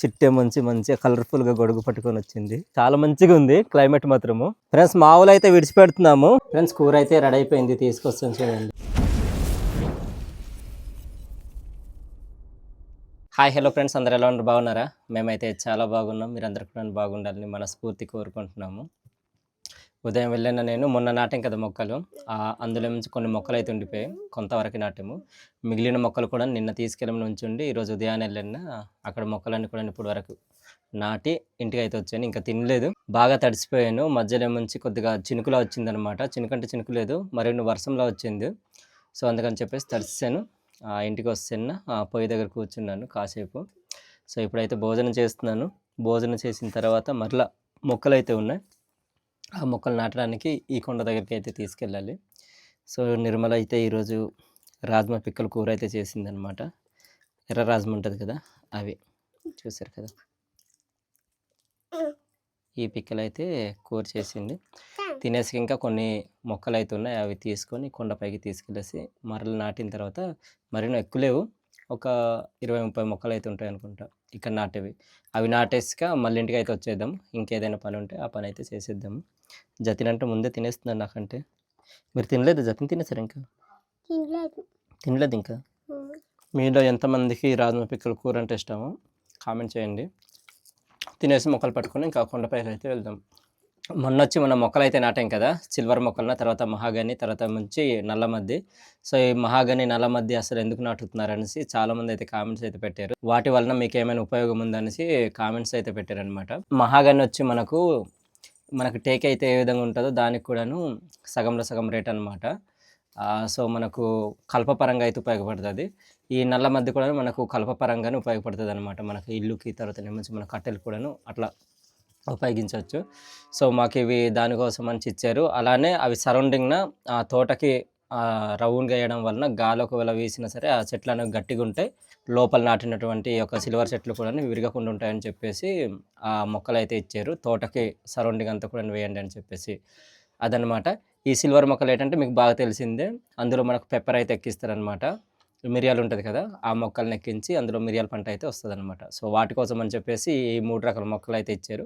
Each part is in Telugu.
చిట్టే మంచి మంచిగా కలర్ఫుల్గా గొడుగు పట్టుకొని వచ్చింది. చాలా మంచిగా ఉంది క్లైమేట్ మాత్రము. ఫ్రెండ్స్ మావులు అయితే విడిచిపెడుతున్నాము. ఫ్రెండ్స్ కూర అయితే రెడీ అయిపోయింది. తీసుకొస్తాను చూడండి. హాయ్ హలో ఫ్రెండ్స్ అందరు ఎలా ఉన్నారు? బాగున్నారా? మేమైతే చాలా బాగున్నాం. మీరందరూ కూడా బాగుండాలని మనస్ఫూర్తి కోరుకుంటున్నాము. ఉదయం వెళ్ళిన నేను మొన్న నాటాం కదా మొక్కలు. అందులో నుంచి కొన్ని మొక్కలు అయితే ఉండిపోయాయి. కొంతవరకు నాటాము. మిగిలిన మొక్కలు కూడా నిన్న తీసుకెళ్ళడం నుంచి ఉండి ఈరోజు ఉదయాన్నే వెళ్ళిన అక్కడ మొక్కలన్నీ కూడా ఇప్పుడు వరకు నాటి ఇంటికి అయితే వచ్చాను. ఇంకా తినలేదు. బాగా తడిసిపోయాను. మధ్యలో నుంచి కొద్దిగా చినుకులా వచ్చిందనమాట. చినుకంటే చినుకు లేదు. మరిన్ని వర్షంలో వచ్చింది. సో అందుకని చెప్పేసి తడిసాను ఆ, ఇంటికి వస్తున్న పొయ్యి దగ్గర కూర్చున్నాను కాసేపు. సో ఇప్పుడైతే భోజనం చేస్తున్నాను. భోజనం చేసిన తర్వాత మరలా మొక్కలు అయితే ఉన్నాయి. ఆ మొక్కలు నాటడానికి ఈ కొండ దగ్గరికి అయితే తీసుకెళ్ళాలి. సో నిర్మల అయితే ఈరోజు రాజ్మా పిక్కల కూర అయితే చేసిందనమాట ఎర్ర రాజ్మా ఉంటుంది కదా అవి చూసారు కదా? ఈ పిక్కలు అయితే కూర చేసింది. తినేసి ఇంకా కొన్ని మొక్కలు అయితే ఉన్నాయి అవి తీసుకొని కొండపైకి తీసుకెళ్ళేసి మరలు నాటిన తర్వాత మరిన్నో ఎక్కువ లేవు. ఒక ఇరవై ముప్పై మొక్కలు అయితే ఉంటాయి అనుకుంటా ఇక్కడ నాటేవి. అవి నాటేసాక మళ్ళీ ఇంటికి అయితే వచ్చేద్దాం. ఇంకేదైనా పని ఉంటే ఆ పని అయితే చేసేద్దాము జతిన్ అంటే ముందే తినేస్తున్నాను నాకంటే. మీరు తినలేదు? జతిన్ తినేసారు ఇంకా? తినలేదు. తినలేదు ఇంకా? మీలో ఎంతమందికి రాజ్మా పిక్కల కూర అంటే ఇష్టమో కామెంట్ చేయండి. తినేసి మొక్కలు పట్టుకొని ఇంకా కొండపైకి అయితే వెళ్దాం మొన్న వచ్చి మన మొక్కలు అయితే నాటాం కదా సిల్వర్ మొక్కలన తర్వాత మహాగని తర్వాత నుంచి నల్ల మద్ది సో ఈ మహాగని నల్ల మద్ది అసలు ఎందుకు నాటుతున్నారు అనేసి చాలా మంది అయితే కామెంట్స్ అయితే పెట్టారు. వాటి వలన మీకు ఏమైనా ఉపయోగం ఉందనేసి కామెంట్స్ అయితే పెట్టారు అనమాట మహాగని వచ్చి మనకు మనకు టేక్ అయితే ఏ విధంగా ఉంటుందో దానికి కూడాను సగంలో సగం రేట్ అనమాట సో మనకు కల్పపరంగా అయితే ఉపయోగపడుతుంది. ఈ నల్ల మధ్య కూడా మనకు కల్పపరంగానే ఉపయోగపడుతుంది అనమాట మనకు ఇల్లుకి తర్వాత నుంచి మన కట్టెలు కూడాను అట్లా ఉపయోగించవచ్చు. సో మాకు ఇవి దానికోసం మంచి ఇచ్చారు. అలానే అవి సరౌండింగ్న ఆ తోటకి రౌండ్గా వేయడం వలన గాలి ఒకవేళ వేసినా సరే ఆ చెట్లు అనేవి గట్టిగా ఉంటాయి. లోపల నాటినటువంటి యొక్క సిల్వర్ చెట్లు కూడా విరగకుండా ఉంటాయని చెప్పేసి ఆ మొక్కలు అయితే ఇచ్చారు. తోటకి సరౌండింగ్ అంతా కూడా వేయండి అని చెప్పేసి అదనమాట. ఈ సిల్వర్ మొక్కలు ఏంటంటే మీకు బాగా తెలిసిందే. అందులో మనకు పెప్పర్ అయితే ఎక్కిస్తారనమాట మిరియాలు ఉంటుంది కదా ఆ మొక్కలను ఎక్కించి అందులో మిరియాల పంట అయితే వస్తుంది అనమాట సో వాటి కోసం అని చెప్పేసి ఈ మూడు రకాల మొక్కలు అయితే ఇచ్చారు.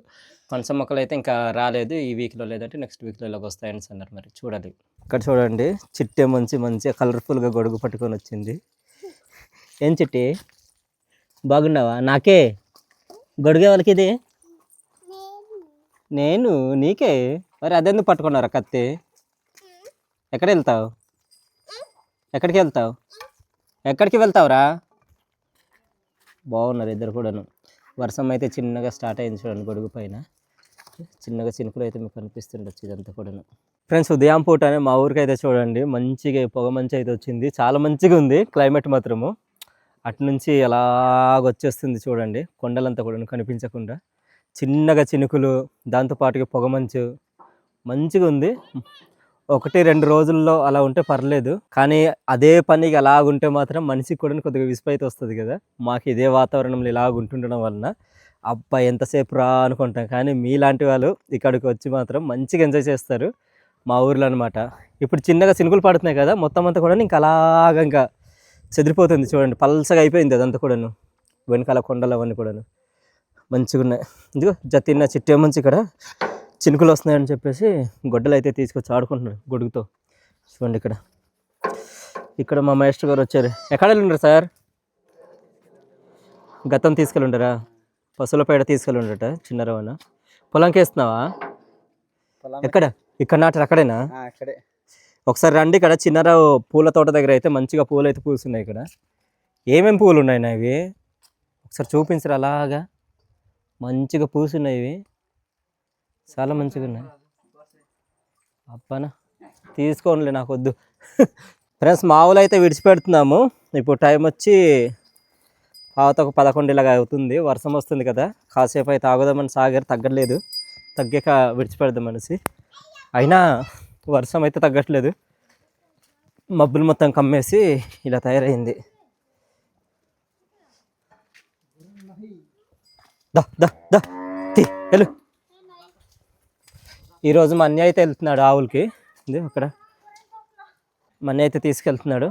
పనస మొక్కలు అయితే ఇంకా రాలేదు ఈ వీక్లో లేదంటే నెక్స్ట్ వీక్లో ఇలాగ వస్తాయని అన్నారు మరి. చూడాలి. ఇక్కడ చూడండి చిట్టే మంచి మంచిగా కలర్ఫుల్గా గొడుగు పట్టుకొని వచ్చింది. ఏం చిట్టి? బాగున్నావా? నాకే? గొడుగే వాళ్ళకి ఇది? నేను? నీకే? మరి అదెందుకు పట్టుకున్నారా కత్తి? ఎక్కడ వెళ్తావు ఎక్కడికి వెళ్తావు? ఎక్కడికి వెళ్తావురా? బాగున్నారు ఇద్దరు కూడాను. వర్షం అయితే చిన్నగా స్టార్ట్ అయింది చూడండి గొడుగు పైన. చిన్నగా చినుకులు అయితే మీకు కనిపిస్తుండొచ్చు ఇదంతా కూడాను. ఫ్రెండ్స్ ఉదయం పూటనే మా ఊరికి అయితే చూడండి మంచిగా పొగ మంచి అయితే వచ్చింది. చాలా మంచిగా ఉంది క్లైమేట్ మాత్రము. అటు నుంచి వచ్చేస్తుంది చూడండి కొండలంతా కూడా కనిపించకుండా. చిన్నగా చినుకులు దాంతోపాటుగా పొగ మంచు. మంచిగా ఉంది. ఒకటి రెండు రోజుల్లో అలా ఉంటే పర్లేదు. కానీ అదే పనికి అలాగుంటే మాత్రం మనిషికి కూడా కొద్దిగా విసుపైతే వస్తుంది కదా. మాకు ఇదే వాతావరణంలో ఇలాగుంటుండడం వలన అబ్బా ఎంతసేపు రా అనుకుంటాం. కానీ మీలాంటి వాళ్ళు ఇక్కడికి వచ్చి మాత్రం మంచిగా ఎంజాయ్ చేస్తారు. మా ఊర్లో అనమాట ఇప్పుడు చిన్నగా సినుకులు పడుతున్నాయి కదా మొత్తం అంతా కూడా ఇంకా అలాగంగా ఇంకా చెదిరిపోతుంది చూడండి. పల్సగా అయిపోయింది అదంతా కూడాను. వెనకాల కొండలు అవన్నీ కూడాను. మంచిగా ఉన్నాయి ఇదిగో జతిన్న చిట్టే మంచి ఇక్కడ. చినుకులు వస్తున్నాయని చెప్పేసి గొడ్డలు అయితే తీసుకొచ్చి ఆడుకుంటున్నారు గొడుగుతో. చూడండి ఇక్కడ. ఇక్కడ మా మాస్టర్ గారు వచ్చారు. ఎక్కడ వెళ్ళండ్రు సార్? గతం తీసుకెళ్ళుండరా? పశువుల పేడ తీసుకెళ్ళుండట చిన్న రవాణా. పొలంకి వేస్తున్నావా ఎక్కడ? ఇక్కడ నాటారు అక్కడేనా? అక్కడే. ఒకసారి రండి ఇక్కడ చిన్నరావు పూల తోట దగ్గర అయితే మంచిగా పూలు అయితే పూస్తున్నాయి ఇక్కడ. ఏమేమి పూలు ఉన్నాయి ఇవి ఒకసారి చూపించరు అలాగా? మంచిగా పూసున్నాయి ఇవి. చాలా మంచిగా ఉన్నాయి. అబ్బానా తీసుకోనిలే నాకు వద్దు ఫ్రెండ్స్ మావులు అయితే విడిచిపెడుతున్నాము. ఇప్పుడు టైం వచ్చి పావత ఒక పదకొండు ఇలాగ అవుతుంది. వర్షం వస్తుంది కదా. కాసేపు అయితే ఆగుదామని సాగర్ తగ్గట్లేదు. తగ్గాక విడిచిపెడదాం అనేసి. అయినా వర్షం అయితే తగ్గట్లేదు. మబ్బులు మొత్తం కమ్మేసి ఇలా తయారైంది. దా దా దా. తీ వెళ్ళు. ఈరోజు మా అన్నయ్య అయితే వెళ్తున్నాడు ఆవులకి. అక్కడ. మన అయితే తీసుకెళ్తున్నాడు.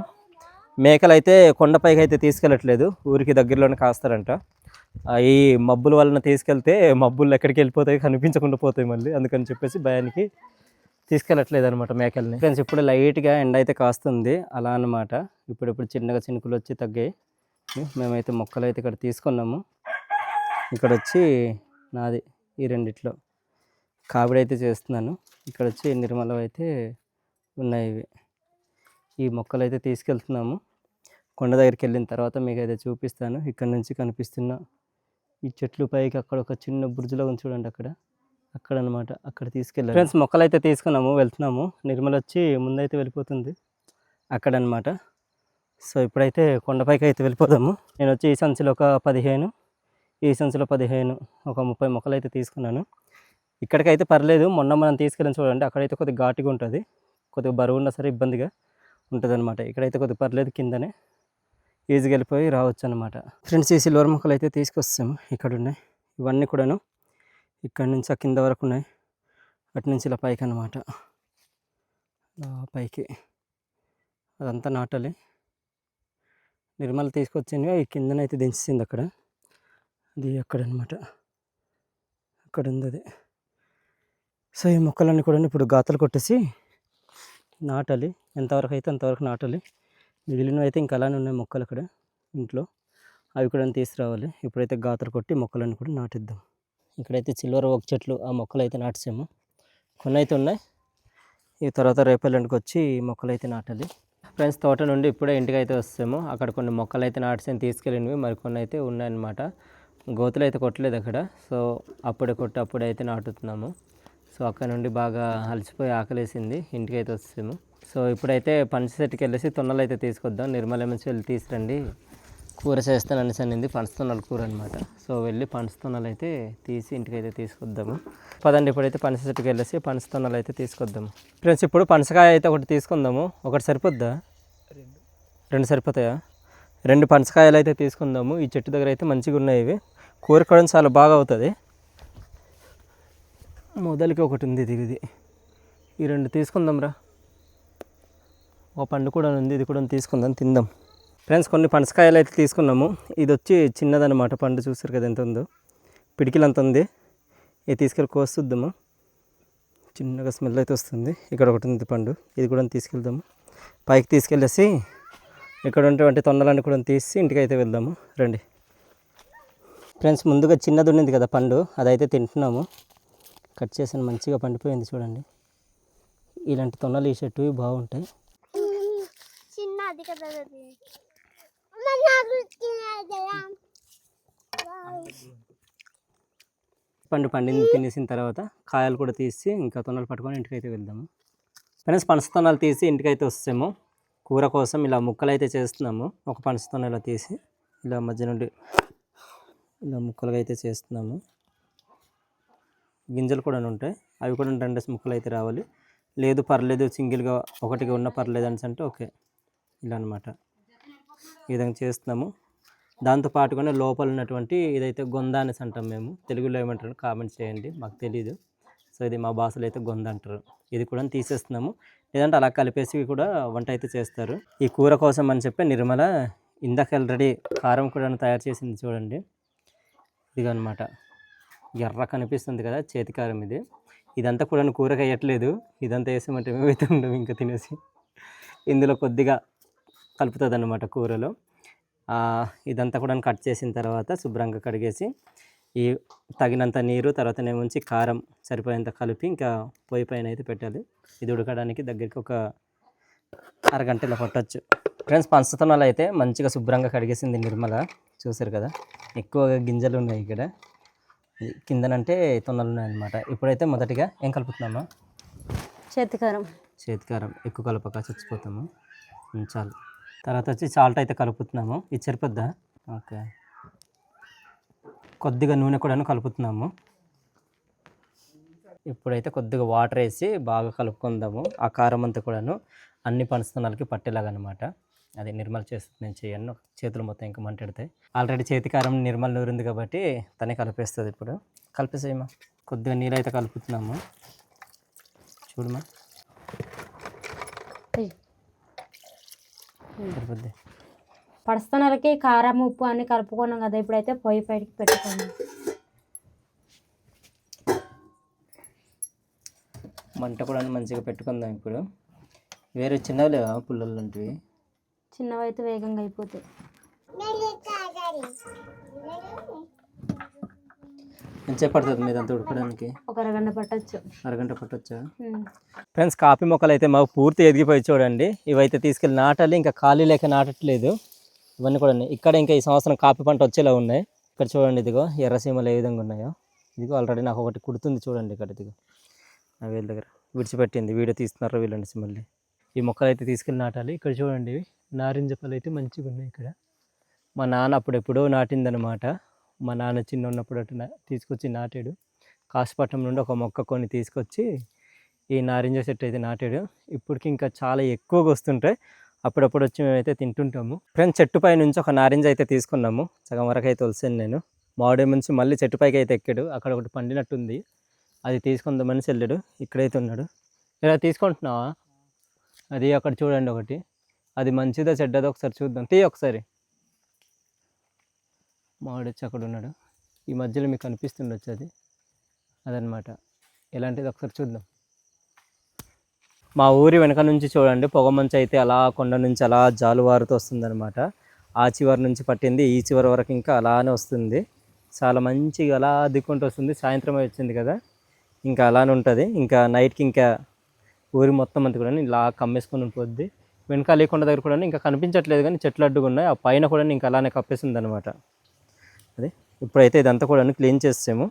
మేకలు అయితే కొండపైకి అయితే తీసుకెళ్ళట్లేదు. ఊరికి దగ్గరలోనే కాస్తారంట. ఈ మబ్బుల వలన తీసుకెళ్తే మబ్బులు ఎక్కడికి వెళ్ళిపోతాయి కనిపించకుండా పోతాయి మళ్ళీ. అందుకని చెప్పేసి భయానికి తీసుకెళ్ళట్లేదు అనమాట మేకల్ని. ఫ్రెండ్స్ ఇప్పుడు లైట్గా ఎండ అయితే కాస్తుంది. అలా అన్నమాట. ఇప్పుడు ఇప్పుడు చిన్నగా చినుకులు వచ్చి తగ్గాయి. మేమైతే మొక్కలు అయితే ఇక్కడ తీసుకున్నాము. ఇక్కడ వచ్చి నాది ఈ రెండిట్లో. కాబడి అయితే చేస్తున్నాను. ఇక్కడ వచ్చి నిర్మలం అయితే ఉన్నాయి ఇవి. ఈ మొక్కలు అయితే తీసుకెళ్తున్నాము. కొండ దగ్గరికి వెళ్ళిన తర్వాత మీకు అయితే చూపిస్తాను. ఇక్కడ నుంచి కనిపిస్తున్న ఈ చెట్లు పైకి అక్కడ ఒక చిన్న బుర్జులో ఉంది చూడండి అక్కడ. అక్కడ అనమాట అక్కడ తీసుకెళ్ళాను. ఫ్రెండ్స్ మొక్కలు అయితే తీసుకున్నాము వెళ్తున్నాము. నిర్మల్ వచ్చి ముందైతే వెళ్ళిపోతుంది. అక్కడ అనమాట సో ఇప్పుడైతే కొండపైకి అయితే వెళ్ళిపోదాము. నేను వచ్చి ఈ సంచిలో ఒక పదిహేను ఈ సంచిలో పదిహేను ఒక ముప్పై మొక్కలు అయితే తీసుకున్నాను. ఇక్కడికైతే పర్లేదు. మొన్న మనం తీసుకెళ్ళిన చూడండి అక్కడైతే కొద్దిగా ఘాటుగా ఉంటుంది. కొద్దిగా బరువు ఉన్నా సరే ఇబ్బందిగా ఉంటుంది అనమాట ఇక్కడైతే కొద్దిగా పర్లేదు కిందనే ఈజీగా వెళ్ళిపోయి రావచ్చు అనమాట ఫ్రెండ్స్ ఈ సిల్వర్ మొక్కలు అయితే తీసుకొస్తాము ఇక్కడ ఉన్నాయి ఇవన్నీ కూడాను ఇక్కడ నుంచి ఆ కింద వరకు ఉన్నాయి. అటు నుంచి ఇలా పైకి అనమాట పైకి. అదంతా నాటాలి. నిర్మల తీసుకొచ్చింది. ఈ కిందనైతే దించింది అక్కడ. అది అక్కడ అనమాట అక్కడ ఉంది అది. సో ఈ మొక్కలన్నీ కూడా ఇప్పుడు గాతలు కొట్టేసి నాటాలి. ఎంతవరకు అయితే అంతవరకు నాటాలి. మిగిలినవి అయితే ఇంకా అలానే ఉన్నాయి మొక్కలు అక్కడ ఇంట్లో. అవి కూడా తీసుకురావాలి. ఇప్పుడైతే గాతలు కొట్టి మొక్కలన్నీ కూడా నాటిద్దాం. ఇక్కడైతే చిల్వర ఒక చెట్లు ఆ మొక్కలు అయితే నాటేసాము. కొన్ని అయితే ఉన్నాయి. ఈ తర్వాత రేపల్లంటికి వచ్చి మొక్కలు అయితే నాటాలి. ఫ్రెండ్స్ తోట నుండి ఇప్పుడే ఇంటికి అయితే వస్తాము. అక్కడ కొన్ని మొక్కలు అయితే నాటేసి తీసుకెళ్ళినవి మరికొన్ని అయితే ఉన్నాయన్నమాట. గోతులు అయితే కొట్టలేదు అక్కడ. సో అప్పుడే కొట్టి అప్పుడే అయితే నాటుతున్నాము. సో అక్కడ నుండి బాగా అలసిపోయి ఆకలేసింది. ఇంటికి అయితే వచ్చాము సో ఇప్పుడైతే పంచసెట్కి వెళ్ళేసి తొన్నలు అయితే తీసుకొద్దాం. నిర్మల నుంచి వెళ్ళి తీసురండి కూర చేస్తాను అనేసి అనింది పనసతొన్నల కూర అనమాట సో వెళ్ళి పనసతొన్నలు అయితే తీసి ఇంటికి అయితే తీసుకొద్దాము. పదండి ఇప్పుడైతే పనస చెట్టుకి వెళ్ళేసి పనసతొన్నలు అయితే తీసుకొద్దాము. ఫ్రెండ్స్ ఇప్పుడు పనసకాయ అయితే ఒకటి తీసుకుందాము. ఒకటి సరిపోద్దా? రెండు సరిపోతాయా? రెండు పనసకాయలు అయితే తీసుకుందాము. ఈ చెట్టు దగ్గర అయితే మంచిగా ఉన్నాయి ఇవి. కూర కూడా చాలా బాగా అవుతుంది. మొదలకి ఒకటి ఉంది ఇది ఇది. ఈ రెండు తీసుకుందాం రా ఓ పండు కూడా ఉంది ఇది కూడా తీసుకుందాం తిందాం. ఫ్రెండ్స్ కొన్ని పనసకాయలు అయితే తీసుకున్నాము. ఇది వచ్చి చిన్నదన్నమాట పండు చూసారు కదా ఎంత ఉందో. పిడికిలు అంత ఉంది. ఇది తీసుకెళ్ళి కోస్తుద్దాము. చిన్నగా స్మెల్ అయితే వస్తుంది. ఇక్కడ ఒకటి ఉంది పండు ఇది కూడా తీసుకెళ్దాము. పైకి తీసుకెళ్ళేసి ఇక్కడ ఉన్నటువంటి తొండలన్నీ కూడా తీసి ఇంటికి అయితే వెళ్దాము. రండి. ఫ్రెండ్స్ ముందుగా చిన్నది ఉండింది కదా పండు అదైతే తింటున్నాము. కట్ చేసాను మంచిగా పండిపోయింది చూడండి. ఇలాంటి తొన్నలు ఈ బాగుంటాయి. చిన్నది కదా పండు పండింది తినేసిన తర్వాత కాయలు కూడా తీసి ఇంకా తొన్నలు పట్టుకొని ఇంటికి అయితే వెళ్దాము. ఫ్రెండ్స్ పనస తొన్నలు తీసి ఇంటికైతే వస్తాము. కూర కోసం ఇలా ముక్కలు అయితే చేస్తున్నాము. ఒక పనస తొన్న ఇలా తీసి ఇలా మధ్య నుండి ఇలా ముక్కలుగా అయితే చేస్తున్నాము. గింజలు కూడా ఉంటాయి. అవి కూడా రెండు ముక్కలు అయితే రావాలి. లేదు పర్లేదు సింగిల్గా ఒకటిగా ఉన్న పర్లేదు అని అంటే ఓకే. ఇలా అనమాట ఈ విధంగా చేస్తున్నాము. దాంతో పాటుగానే లోపల ఉన్నటువంటి ఇదైతే గొంద అనేసి అంటాం మేము. తెలుగులో ఏమంటారు కామెంట్ చేయండి. మాకు తెలియదు సో ఇది మా భాషలో అయితే గొంద అంటారు. ఇది కూడా తీసేస్తున్నాము. లేదంటే అలా కలిపేసి కూడా వంట అయితే చేస్తారు. ఈ కూర కోసం అని చెప్పి నిర్మల ఇందాక ఆల్రెడీ కారం కూడా తయారు చేసింది చూడండి. ఇదిగనమాట ఎర్ర కనిపిస్తుంది కదా చేతి కారం ఇది. ఇదంతా కూడా కూరకి వేయట్లేదు. ఇదంతా వేసామంటే మేమైతే ఉండము ఇంకా తినేసి. ఇందులో కొద్దిగా కలుపుతుంది అనమాట కూరలో ఇదంతా కూడా కట్ చేసిన తర్వాత శుభ్రంగా కడిగేసి ఈ తగినంత నీరు తర్వాత ఉంచి కారం సరిపోయేంత కలిపి ఇంకా పొయ్యి పైన అయితే పెట్టాలి. ఇది ఉడకడానికి దగ్గరికి ఒక అరగంట ఇలా పట్టచ్చు. ఫ్రెండ్స్ పంచతనాలు అయితే మంచిగా శుభ్రంగా కడిగేసింది నిర్మల. చూసారు కదా? ఎక్కువగా గింజలు ఉన్నాయి ఇక్కడ. కిందనంటే తొన్నలు ఉన్నాయన్నమాట ఇప్పుడైతే మొదటిగా ఏం కలుపుతున్నామా? చేతికారం. చేతికారం. ఎక్కువ కలపక చచ్చిపోతాము. చాలు. తర్వాత వచ్చి సాల్ట్ అయితే కలుపుతున్నాము. ఇది సరిపోద్దా? ఓకే. కొద్దిగా నూనె కూడాను కలుపుతున్నాము. ఇప్పుడైతే కొద్దిగా వాటర్ వేసి బాగా కలుపుకుందాము. ఆ కారం అంతా కూడాను అన్ని పనస్తనాలకి పట్టేలాగా అనమాట అది నిర్మల్ చేస్తుంది నేను చేయను. చేతులు మొత్తం ఇంకా మంటెడతాయి. ఆల్రెడీ చేతి కారం నిర్మల్ నూరింది కాబట్టి తనే కలిపేస్తుంది ఇప్పుడు. కలిపేసేయమా కొద్దిగా నీళ్ళు అయితే కలుపుతున్నాము. చూడమా అయ్యి. సరిపోద్ది. కారం ఉప్పు అన్ని కలుపుకున్నాం కదా ఇప్పుడైతే పొయ్యి పైకి పెట్టుకున్నాం మంట కూడా మంచిగా పెట్టుకుందాం ఇప్పుడు. వేరే చిన్నవి లేవా పుల్లలు లాంటివి? చిన్నవి అయితే వేగంగా అయిపోతాయి ఎంతసేపు పడుతుంది మీదంతా ఉడకడానికి? ఒక అరగంట పట్టచ్చు. అరగంట పట్టొచ్చా. ఫ్రెండ్స్ కాఫీ మొక్కలు అయితే మాకు పూర్తి ఎదిగిపోయి చూడండి. ఇవైతే తీసుకెళ్ళి నాటాలి ఇంకా ఖాళీ లేక నాటట్లేదు. ఇవన్నీ కూడా. ఇక్కడ ఇంకా ఈ సంవత్సరం కాఫీ పంట వచ్చేలా ఉన్నాయి. ఇక్కడ చూడండి ఇదిగో ఎర్రసీమలు ఏ విధంగా ఉన్నాయో. ఇదిగో ఆల్రెడీ నాకు ఒకటి కుడుతుంది చూడండి ఇక్కడ ఇదిగో. నా వీళ్ళ దగ్గర విడిచిపెట్టింది వీడియో తీస్తున్నారు వీళ్ళండి మళ్ళీ. ఈ మొక్కలు అయితే తీసుకెళ్ళి నాటాలి. ఇక్కడ చూడండి ఇవి. నారింజ పళ్ళు అయితే మంచిగా ఉన్నాయి ఇక్కడ. మా నాన్న అప్పుడెప్పుడో నాటిందనమాట మా నాన్న చిన్న ఉన్నప్పుడు అటు తీసుకొచ్చి నాటాడు. కాశీపట్నం నుండి ఒక మొక్క కొన్ని తీసుకొచ్చి ఈ నారింజ చెట్టు అయితే నాటాడు. ఇప్పటికి ఇంకా చాలా ఎక్కువగా వస్తుంటాయి. అప్పుడప్పుడు వచ్చి మేమైతే తింటుంటాము. ఫ్రెండ్స్ చెట్టు పై నుంచి ఒక నారింజ అయితే తీసుకున్నాము. సగం వరకు అయితే వలిసాను నేను. మామిడి నుంచి మళ్ళీ చెట్టు పైకి అయితే ఎక్కాడు. అక్కడ ఒకటి పండినట్టుంది. అది తీసుకుందామని వెళ్ళాడు ఇక్కడైతే ఉన్నాడు. ఇలా తీసుకుంటున్నావా? అది అక్కడ చూడండి ఒకటి. అది మంచిదా చెడ్డదో ఒకసారి చూద్దాం. తీయ ఒకసారి. మాడు వచ్చి అక్కడ ఉన్నాడు. ఈ మధ్యలో మీకు అనిపిస్తుండొచ్చు అది. అదనమాట. ఎలాంటిది ఒకసారి చూద్దాం. మా ఊరి వెనక నుంచి చూడండి పొగ మంచు అయితే అలా కొండ నుంచి అలా జాలువారుతూ వస్తుందన్నమాట ఆ చివరి నుంచి పట్టింది ఈ చివరి వరకు ఇంకా అలానే వస్తుంది. చాలా మంచిగా అలా దిక్కుంటూ వస్తుంది. సాయంత్రం వచ్చింది కదా ఇంకా అలానే ఉంటుంది. ఇంకా నైట్కి ఇంకా ఊరి మొత్తం అంతా కూడా ఇలా కమ్మేసుకొని పోద్ది వెనకాల లేకుండా దగ్గర కూడా ఇంకా కనిపించట్లేదు కానీ చెట్లు అడ్డుగా ఉన్నాయి. ఆ పైన కూడా ఇంకా అలానే కప్పేసింది అనమాట అది ఇప్పుడైతే ఇదంతా కూడా క్లీన్ చేసాము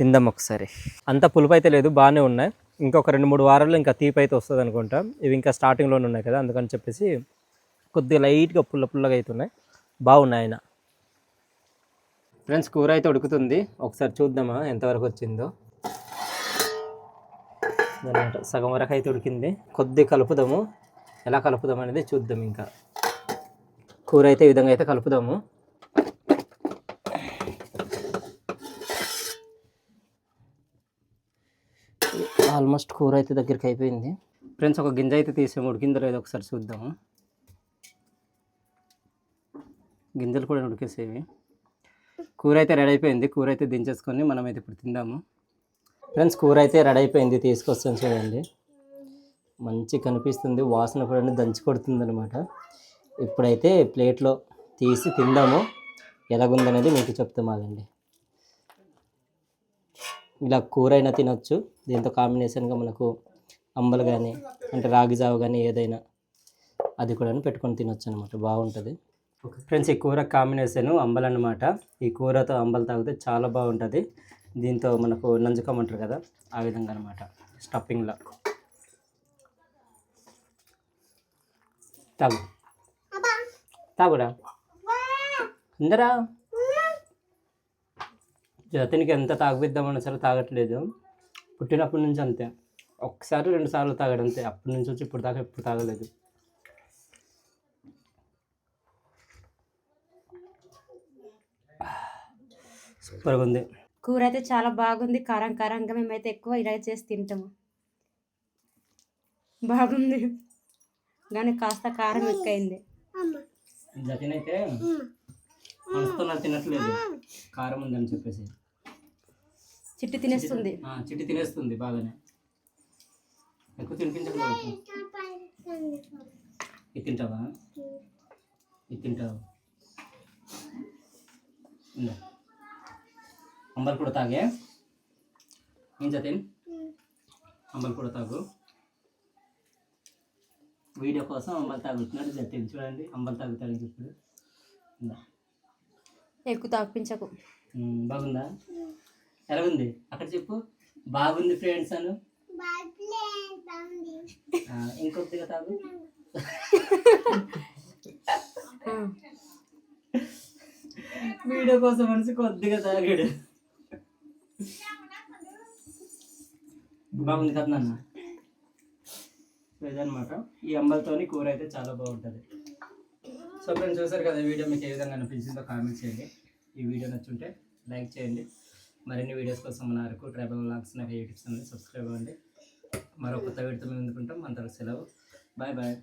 తిందాం ఒకసారి. అంత పులుపు అయితే లేదు బాగానే ఉన్నాయి. ఇంకొక రెండు మూడు వారాల్లో ఇంకా తీపి అయితే వస్తుంది అనుకుంటా. ఇవి ఇంకా స్టార్టింగ్లోనే ఉన్నాయి కదా అందుకని చెప్పేసి కొద్దిగా లైట్గా పుల్ల పుల్లగా అవుతున్నాయి బాగున్నాయి ఆయన ఫ్రెండ్స్ కూర అయితే ఉడుకుతుంది. ఒకసారి చూద్దామా ఎంతవరకు వచ్చిందో. అనమాట సగం వరకు అయితే ఉడికింది. కొద్ది కలుపుదాము. ఎలా కలుపుదాం అనేది చూద్దాం ఇంకా. కూర అయితే ఈ విధంగా అయితే కలుపుదాము. ఆల్మోస్ట్ కూర అయితే దగ్గరికి అయిపోయింది. ఫ్రెండ్స్ ఒక గింజ అయితే తీసాము. ఉడికిందో లేదో ఒకసారి చూద్దాము. గింజలు కూడా ఉడికేసేవి. కూర అయితే రెడీ అయిపోయింది. కూర అయితే దించేసుకొని మనం అయితే ఇప్పుడు తిందాము. ఫ్రెండ్స్ కూర అయితే రెడీ అయిపోయింది. తీసుకొస్తాను చూడండి. మంచి కనిపిస్తుంది వాసన కూడా దంచి కొడుతుంది అనమాట ఇప్పుడైతే ప్లేట్లో తీసి తిందాము. ఎలాగుందనేది మీకు చెప్తాం ఇలా కూర అయినా తినొచ్చు. దీంతో కాంబినేషన్గా మనకు అంబలు కానీ అంటే రాగి జావు కానీ ఏదైనా అది కూడా పెట్టుకొని తినొచ్చు అనమాట బాగుంటుంది. ఫ్రెండ్స్ ఈ కూర కాంబినేషన్ అంబలు అనమాట ఈ కూరతో అంబలు తాగితే చాలా బాగుంటుంది. దీంతో మనకు నంజుకోమంటారు కదా ఆ విధంగా అనమాట స్టఫింగ్లో. తాగు. తాగుడా? అందరా జతనికి ఎంత తాగిద్దామన్నా సరే తాగట్లేదు. పుట్టినప్పటి నుంచి అంతే. ఒకసారి రెండు సార్లు తాగాడు అంతే. అప్పటి నుంచి వచ్చి ఇప్పుడు దాకా ఎప్పుడు తాగలేదు. సూపర్గా ఉంది. కూర అయితే చాలా బాగుంది. కారం కారంగా మేమైతే ఎక్కువ ఇలా చేసి తింటాము. బాగుంది. కానీ కాస్త కారం ఎక్కువైంది. జతిన్ అయితే మనసుతో నాకు తినట్లేదు. కారం ఉందని చెప్పేసి. చిట్టి తినేస్తుంది. ఆ, చిట్టి తినేస్తుంది బాగానే. ఎక్కువ తినిపించకూడదు ఇది తింటావా? ఇది తింటావా. అంబల్ కూడా తాగే. ఏం జతిన్? అంబల్ కూడా తాగు. వీడియో కోసం అంబల్ తాగుతున్నాడు జతిన్ చూడండి. అంబల్ తాగుతాడని చెప్పాడు. ఎక్కువ తాపించకు. ఉమ్, బాగుందా? ఎలాగుంది అక్కడ చెప్పు. బాగుంది ఫ్రెండ్స్ అను. ఇంకొద్దిగా తాగు. వీడియో కోసం మనిషి కొద్దిగా తాగాడు. బాగుంది కదా నాన్న. ఇదనమాట ఈ అంబలతోని కూర అయితే చాలా బాగుంటుంది. సో ఫ్రెండ్స్ చూసారు కదా వీడియో మీకు ఏ విధంగా అనిపించిందో కామెంట్ చేయండి. ఈ వీడియో నచ్చుంటే లైక్ చేయండి. మరిన్ని వీడియోస్ కోసం మన అరకు ట్రైబల్ బ్లాగ్స్ నాకు యూట్యూబ్ ఛానల్ సబ్స్క్రైబ్ అవ్వండి. మరో కొత్త వీడియోతో మేము ఎందుకుంటాం అంతవరకు సెలవు. Bye bye.